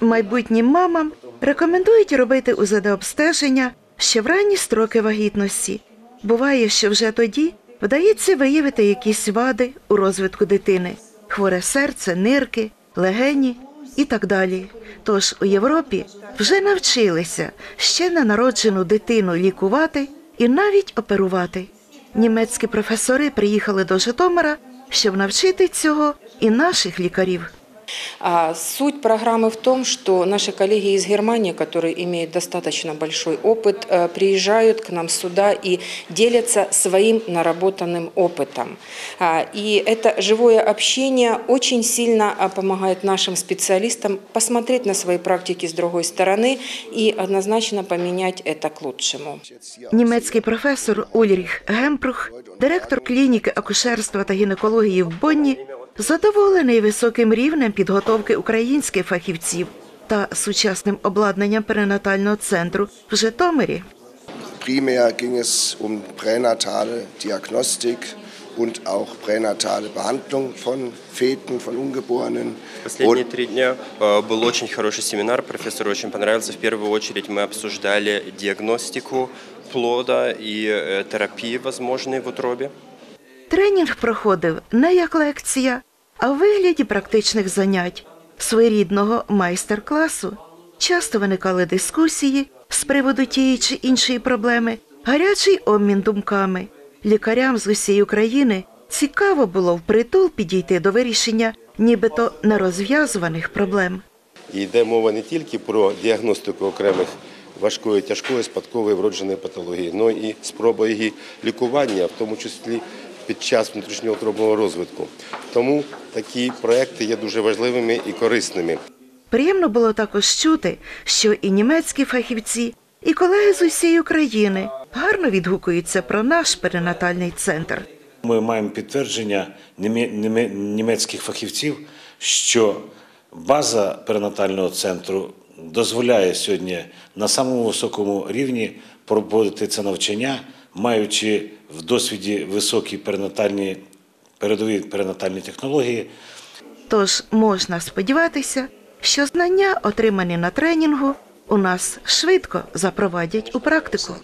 Майбутнім мамам рекомендують робити УЗД-обстеження ще в ранні строки вагітності. Буває, що вже тоді вдається виявити якісь вади у розвитку дитини, хворе серце, нирки, легені і так далі. Тож у Європі вже навчилися ще ненароджену дитину лікувати і навіть оперувати. Німецькі професори приїхали до Житомира, щоб навчити цього і наших лікарів. А Суть программы в том, что наши коллеги из Германии, которые имеют достаточно большой опыт, э, приезжают к нам сюда и делятся своим наработанным опытом. А, И это живое общение очень сильно а, помогает нашим специалистам посмотреть на свои практики с другой стороны и однозначно поменять это к лучшему. Німецький професор Ульріх Гемпрух, директор клініки акушерства та гінекології в Бонні, задоволений високим рівнем підготовки українських фахівців та сучасним обладнанням перинатального центру в Житомирі. Primär ging es um pränatale Diagnostik und auch pränatale Behandlung von Feten, von Ungeborenen. Последние три дня э, был очень хороший семинар, профессору очень понравился. В первую очередь мы обсуждали диагностику плода и э, терапии возможные в утробе. Тренінг проходив не як лекція, а в вигляді практичних занять, своєрідного майстер-класу. Часто виникали дискусії з приводу тієї чи іншої проблеми, гарячий обмін думками. Лікарям з усієї України цікаво було впритул підійти до вирішення нібито нерозв'язуваних проблем. Йде мова не тільки про діагностику окремих важкої, тяжкої спадкової вродженої патології, але і спроба її лікування, в тому числі під час внутрішньоутробного розвитку. Тому такі проекти є дуже важливими і корисними. Приємно було також чути, що і німецькі фахівці, і колеги з усієї України гарно відгукуються про наш перинатальний центр. Ми маємо підтвердження німецьких фахівців, що база перинатального центру дозволяє сьогодні на самому високому рівні проводити це навчання, маючи в досвіді високі перинатальні передові перинатальні технології. Тож можна сподіватися, що знання, отримані на тренінгу, у нас швидко запровадять у практику.